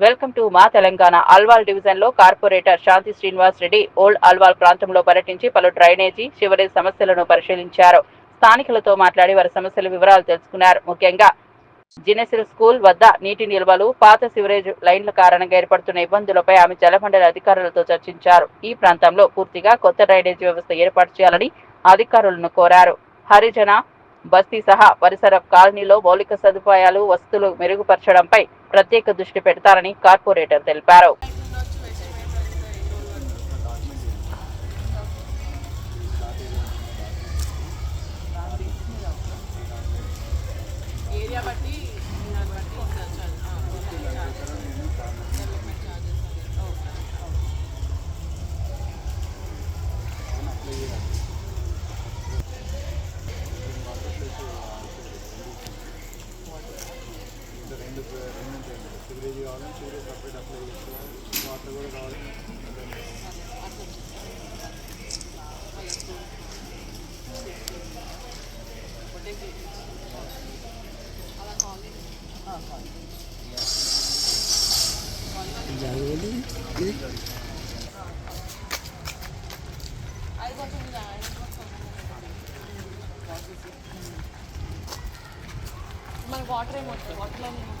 Welcome to మా తెలంగాణ అల్వాల్ డివిజన్లో corporator Shanti Srinivas Reddy old Alwal ప్రాంతంలో పర్యటించి పలు డ్రైనేజీ చివరి సమస్యలను పరిశీలించారు. స్థానికులతో మాట్లాడి వారి సమస్యల వివరాలు తెలుసుకున్నారు. ముఖ్యంగా జినెసిల్ స్కూల్ వద్ద నీటి నిల్వలు పాత సివరేజ్ లైన్ల కారణంగా ఏర్పడుతున్న ఇబ్బందులపై ఆమె జలమండలి అధికారులతో చర్చించారు. ఈ ప్రాంతంలో పూర్తిగా కొత్త డ్రైనేజీ వ్యవస్థ ఏర్పాటు చేయాలని అధికారులను కోరారు. హరిజన బస్తీ సహా పరిసర కాలనీలో మౌలిక సదుపాయాలు వసతులు మెరుగుపరచడంపై ప్రత్యేక దృష్టి పెడతారని కార్పొరేటర్ తెలిపారు. ఏరియా బట్టి రెండు రెండు ఉంటాయి సివరేజ్ కావాలని సివరేజ్ సపరేట్ అప్లై చేసుకోవాలి వాటర్ కూడా కావాలి అలా కాలనీ అది కొంచెం ఇది ఆయన కొంచెం మనకి వాటర్ ఏమవుతుంది వాటర్ లైన్ ఏమవుతుంది